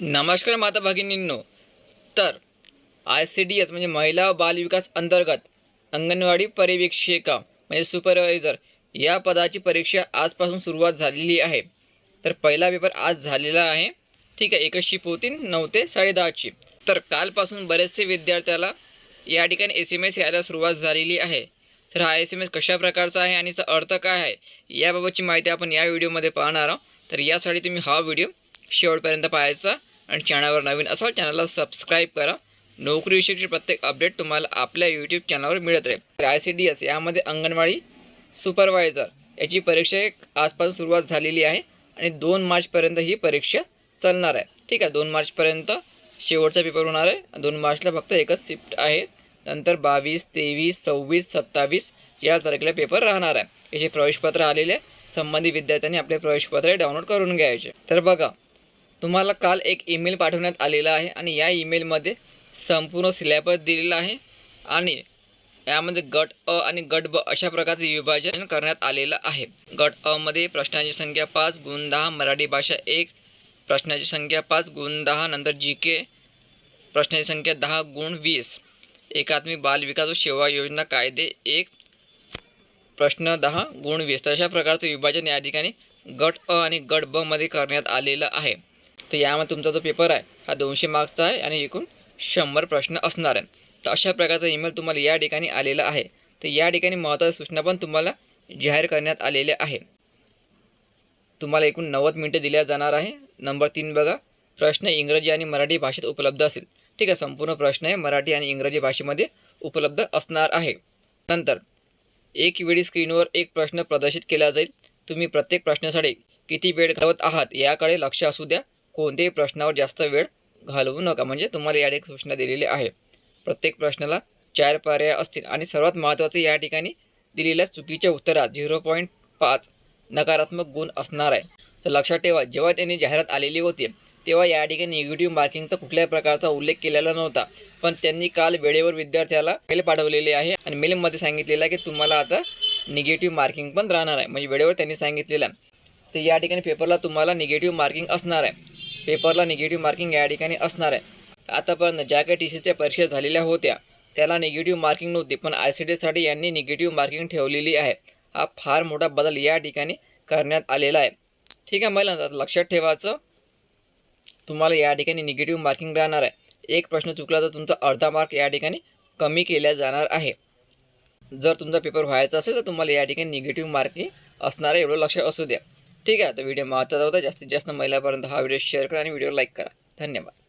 नमस्कार माता भगिनींनो. तर आय सी डी एस म्हणजे महिला बालविकास अंतर्गत अंगणवाडी पर्यवेक्षिका म्हणजे सुपरवायझर या पदाची परीक्षा आजपासून सुरुवात झालेली आहे. तर पहिला पेपर आज झालेला आहे. ठीक आहे एकच शिप होती नऊ ते साडेदहाची. तर कालपासून बरेचसे विद्यार्थ्याला या ठिकाणी एस एम एस यायला सुरुवात झालेली आहे. तर हा एस एम एस कशा प्रकारचा आहे आणि याचा अर्थ काय आहे याबाबतची माहिती आपण या व्हिडिओमध्ये पाहणार आहोत. तर यासाठी तुम्ही हा व्हिडिओ शेवटपर्यंत पाहायचा. आणि चॅनलवर नवीन असाल चॅनलला सबस्क्राईब करा. नोकरीविषयीची प्रत्येक अपडेट तुम्हाला आपल्या यूट्यूब चॅनलवर मिळत राहील. आय सी डी एस यामध्ये अंगणवाडी सुपरवायझर याची परीक्षा एक आजपासून सुरुवात झालेली आहे आणि दोन मार्चपर्यंत ही परीक्षा चालणार आहे. ठीक आहे दोन मार्चपर्यंत शेवटचा पेपर होणार आहे. दोन मार्चला फक्त एकच शिफ्ट आहे. नंतर बावीस तेवीस सव्वीस सत्तावीस या तारखेला पेपर राहणार आहे. याचे प्रवेशपत्र आलेले आहे. संबंधित विद्यार्थ्यांनी आपले प्रवेशपत्र डाउनलोड करून घ्यायचे. तर बघा तुम्हाला काल एक ईमेल पाठवण्यात आलेला आहे आणि या ईमेलमध्ये संपूर्ण सिलेबस दिलेला आहे आणि यामध्ये गट अ आणि गट ब अशा प्रकारचे विभाजन करण्यात आलेलं आहे. गट अमध्ये प्रश्नांची संख्या पाच गुण दहा मराठी भाषा एक प्रश्नाची संख्या पाच गुण दहा नंतर जी के प्रश्नाची संख्या दहा गुण वीस. एकात्मिक बाल विकास व सेवा योजना कायदे एक प्रश्न दहा गुण वीस. तर अशा प्रकारचं विभाजन या ठिकाणी गट अ आणि गट ब मध्ये करण्यात आलेलं आहे. तर यामध्ये तुमचा जो पेपर आहे हा दोनशे मार्क्सचा आहे आणि एकूण शंभर प्रश्न असणार आहे. तर अशा प्रकारचा ईमेल तुम्हाला या ठिकाणी आलेला आहे. तर या ठिकाणी महत्त्वाच्या सूचना पण तुम्हाला जाहीर करण्यात आलेल्या आहे. तुम्हाला एकूण नव्वद मिनटं दिल्या जाणार आहे. नंबर तीन बघा. प्रश्न इंग्रजी आणि मराठी भाषेत उपलब्ध असेल. ठीक आहे संपूर्ण प्रश्न हे मराठी आणि इंग्रजी भाषेमध्ये उपलब्ध असणार आहे. नंतर एक वेळी स्क्रीनवर एक प्रश्न प्रदर्शित केला जाईल. तुम्ही प्रत्येक प्रश्नासाठी किती वेळ घालवत आहात याकडे लक्ष असू द्या. कोणत्याही प्रश्नावर जास्त वेळ घालवू नका. म्हणजे तुम्हाला या ठिकाणी सूचना दिलेली आहे. प्रत्येक प्रश्नाला चार पर्याय असतील आणि सर्वात महत्त्वाचे या ठिकाणी दिलेल्या चुकीच्या उत्तरात झिरो पॉईंट पाच नकारात्मक गुण असणार आहे. तर लक्षात ठेवा जेव्हा त्यांनी जाहिरात आलेली होती तेव्हा या ठिकाणी निगेटिव्ह मार्किंगचा कुठल्याही प्रकारचा उल्लेख केलेला नव्हता. पण त्यांनी काल वेळेवर विद्यार्थ्याला मेल पाठवलेले आहे आणि मेलमध्ये सांगितलेलं आहे की तुम्हाला आता निगेटिव्ह मार्किंग पण राहणार आहे. म्हणजे वेळेवर त्यांनी सांगितलेलं आहे. तर या ठिकाणी पेपरला तुम्हाला निगेटिव्ह मार्किंग असणार आहे. पेपरला निगेटिव्ह मार्किंग या ठिकाणी असणार आहे. आतापर्यंत ज्या काही टी सीच्या परीक्षा झालेल्या होत्या त्याला निगेटिव्ह मार्किंग नव्हती पण आय सी डीसाठी यांनी निगेटिव्ह मार्किंग ठेवलेली आहे. हा फार मोठा बदल या ठिकाणी करण्यात आलेला आहे. ठीक आहे मला आता लक्षात ठेवायचं तुम्हाला या ठिकाणी निगेटिव्ह मार्किंग राहणार आहे. एक प्रश्न चुकला तर तुमचा अर्धा मार्क या ठिकाणी कमी केला जाणार आहे. जर तुमचा पेपर व्हायचा असेल तर तुम्हाला या ठिकाणी निगेटिव्ह मार्किंग असणार आहे एवढं लक्ष असू द्या. ठीक आहे आता व्हिडिओ महत्त्वाचा होता जास्तीत जास्त महिलापर्यंत हा व्हिडिओ शेअर करा आणि व्हिडिओ लाईक करा. धन्यवाद.